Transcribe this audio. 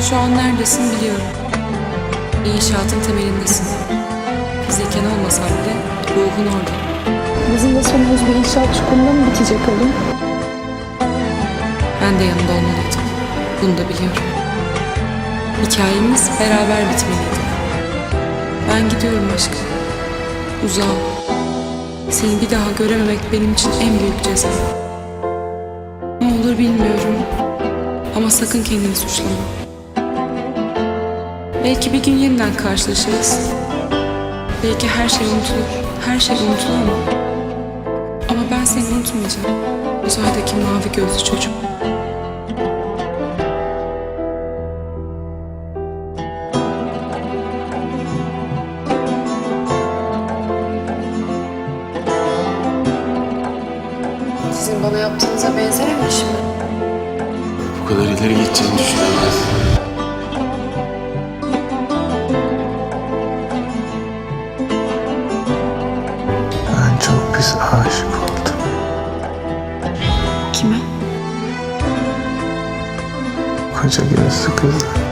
Şu an neredesin biliyorum. İnşaatın temelindesin. Fiziken olmasan bile ruhun orada. Bizim de sonumuz bir inşaat çukurunda mı bitecek oğlum? Ben de yanında olmalıydım. Bunu da biliyorum. Hikayemiz beraber bitmeliydi. Ben gidiyorum aşkım. Uzağa. Seni bir daha görememek benim için en büyük ceza. Ne olur bilmiyorum. Ama sakın kendini suçlama. Belki bir gün yeniden karşılaşırız. Belki her şey unutulur. Her şey unutulur ama. Ama ben seni unutmayacağım. Uzaydaki mavi gözlü çocuk. Sizin bana yaptığınıza benzememiş mi? Bu kadar ileri gideceğini düşünemezdim. Pis aşık oldum. Kime? Koca gözlü kızı.